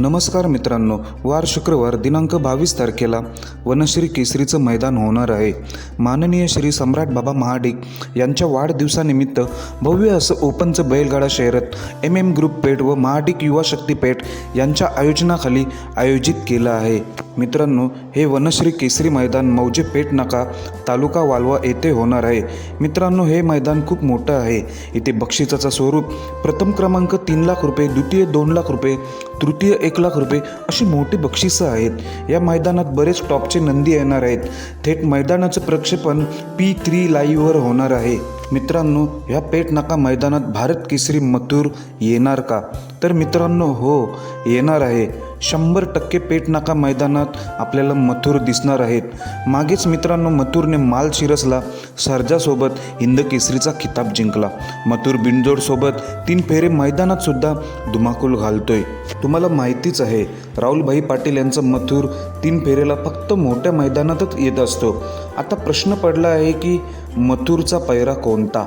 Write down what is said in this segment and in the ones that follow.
नमस्कार मित्रांनो वार शुक्रवार दिनांक बावीस तारखेला वनश्री केसरीचं मैदान होणार आहे. माननीय श्री सम्राट बाबा महाडिक यांच्या वाढदिवसानिमित्त भव्य असं ओपनचं बैलगाडा शहरात एम एम ग्रुप पेठ व महाडिक युवा शक्ती पेठ यांच्या आयोजनाखाली आयोजित केलं आहे. मित्रांनो हे वनश्री केसरी मैदान मौजे पेठ नाका तालुका वालवा येथे होणार आहे. मित्रांनो हे मैदान खूप मोठं आहे. इथे बक्षिसाचं स्वरूप प्रथम क्रमांक तीन लाख रुपये द्वितीय दोन लाख रुपये तृतीय एक लाख रुपये अशी मोठी बक्षिसं आहेत. या मैदानात बरेच टॉपचे नंदी येणार आहेत. थेट मैदानाचं प्रक्षेपण पी थ्री लाईव्हवर होणार आहे. मित्रांनो ह्या पेठ नका मैदानात भारत केसरी मथुर येणार का? तर मित्रांनो हो येणार आहे. शंभर टक्के पेटनाका मैदानात आपल्याला मथुर दिसणार आहेत. मागेच मित्रांनो मथुरने माल शिरसला. सर्जासोबत हिंद केसरीचा खिताब जिंकला. मथुर बिनजोडसोबत तीन फेरे मैदानात सुद्धा धुमाकूल घालतोय. तुम्हाला माहितीच आहे राहुलभाई पाटील यांचं मथुर तीन फेरेला फक्त मोठ्या मैदानातच येत असतो. आता प्रश्न पडला आहे की मथुरचा पैरा कोणता?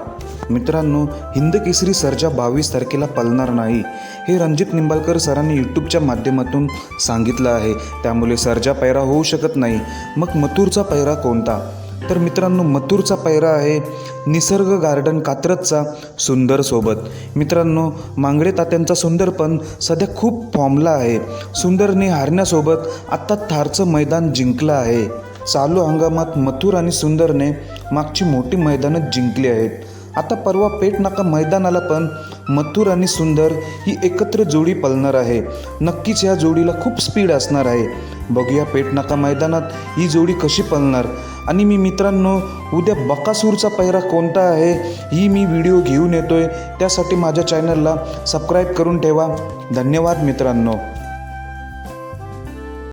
मित्रांनो हिंद केसरी बावीस तारखेला पलणार नाही हे रणजित निंबाळकर सरांनी यूट्यूबच्या माध्यमातून सांगितलं आहे. त्यामुळे सरजा पैरा होऊ शकत नाही. मग मथुरचा पैरा कोणता? तर मित्रांनो मथुरचा पैरा आहे निसर्ग गार्डन कात्रजचा सुंदर सोबत. मित्रांनो मांगडे तात्यांचा सुंदर पण सध्या खूप फॉर्मला आहे. सुंदरने हारण्यासोबत आत्ता थारचं मैदान जिंकलं आहे. चालू हंगामात मथुर आणि सुंदरने मागची मोठी मैदानं जिंकली आहेत. आता परवा पेटनाका मैदानाला पण मथुर आणि सुंदर ही एकत्र जोडी पळणार आहे. नक्कीच या जोडीला खूप स्पीड असणार आहे. बघूया पेटनाका मैदानात ही जोडी कशी पळणार. आणि मी मित्रांनो उद्या बकासूरचा पहिरा कोणता आहे ही मी व्हिडिओ घेऊन येतोय. त्यासाठी माझ्या चॅनलला सबस्क्राईब करून ठेवा. धन्यवाद मित्रांनो.